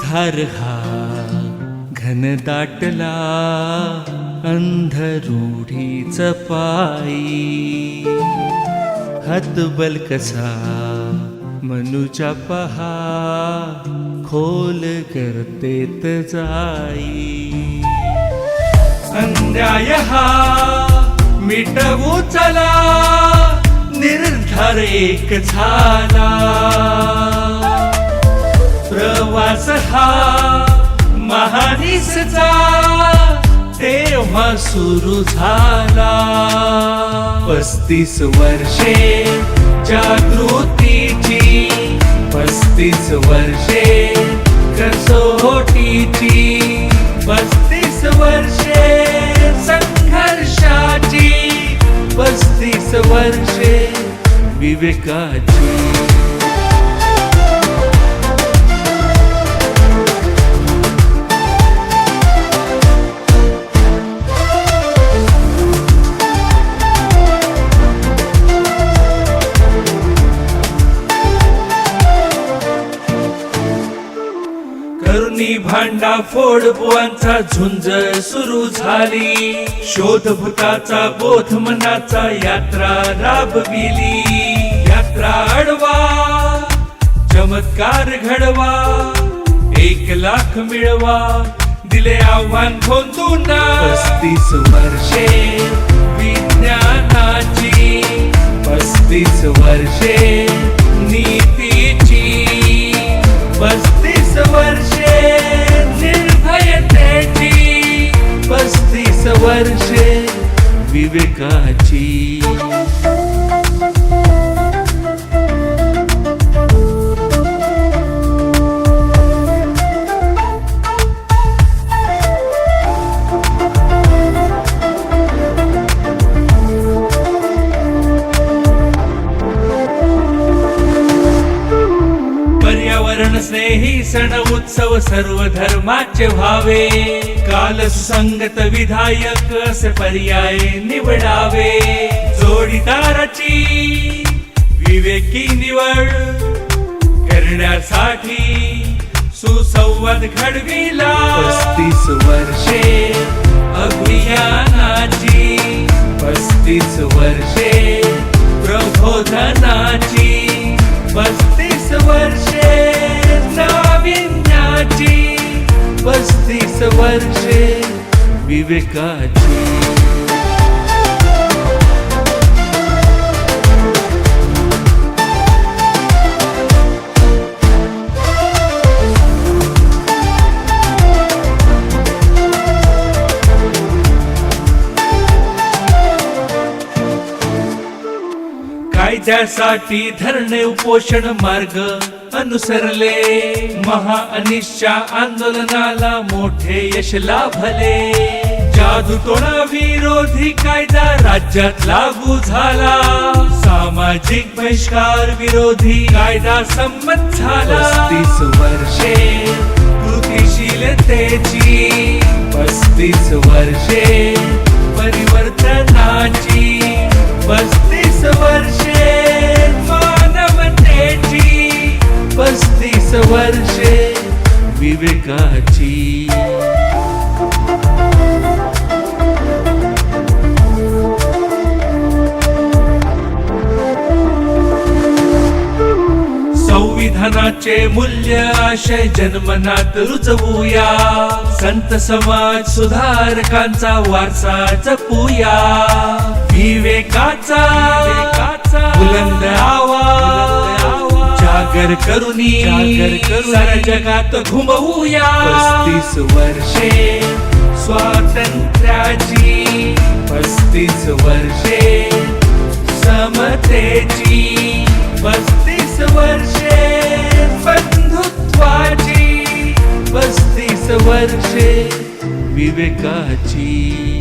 अंधार हा घन दाटला अंधरूढीच पायी हतबल कसा मनुच्या पहा खोल करतेत जाई. अन्याय हा मिटवू चला निर्धार एक झाला. प्रवास हा महानिसचा तेव्हा सुरू झाला. पस्तीस वर्षे जागृतीची. पस्तीस वर्षे कसोटीची. पस्तीस वर्षे संघर्षाची. पस्तीस वर्षे विवेकाची. करुणी भांडा फोड बुवांचा झुंज सुरू झाली. शोध भूताचा बोध मनाचा यात्रा राबविली. यात्रा अडवा चमत्कार घडवा एक लाख मिळवा. दिले आव्हान गोंधून पस्तीस वर्षे विज्ञानाची. पस्तीस वर्षे विवेकाची पर्यावरण स्नेही सण उत्सव सर्व धर्माचे व्हावे. काल सुसंगत विधायक असे पर्याय निवडावे. जोडीदाराची विवेकी निवड करण्यासाठी सुसंवाद घडविला. पस्तीस वर्षे अभियानाची. पस्तीस वर्षे प्रबोधनाची. पस्तीस वर्षे नाविन्याची पस्तीस वर्षे विवेकाची. कायद्यासाठी धरणे उपोषण मार्ग. अनुसरले. महाअनिशच्या आंदोलनाला मोठे यश लाभले. जादूटोणा विरोधी कायदा राज्यात लागू झाला. सामाजिक बहिष्कार विरोधी कायदा संमत झाला. पस्तीस वर्षे. कृतीशीलतेची पस्तीस वर्षे. परिवर्तनाची. पस्तीस वर्षे. वर्षे विवेकाची. संविधानाचे मूल्य आशय जन्मनात रुजवूया. संत समाज सुधारकांचा वारसा जपूया. विवेकाचा बुलंद आवाज जागर करुनी साऱ्या जगात घुमवूया. पस्तीस वर्षे. स्वातंत्र्याची पस्तीस वर्षे. समतेची पस्तीस वर्षे. बंधुत्वाची पस्तीस वर्षे. विवेकाची.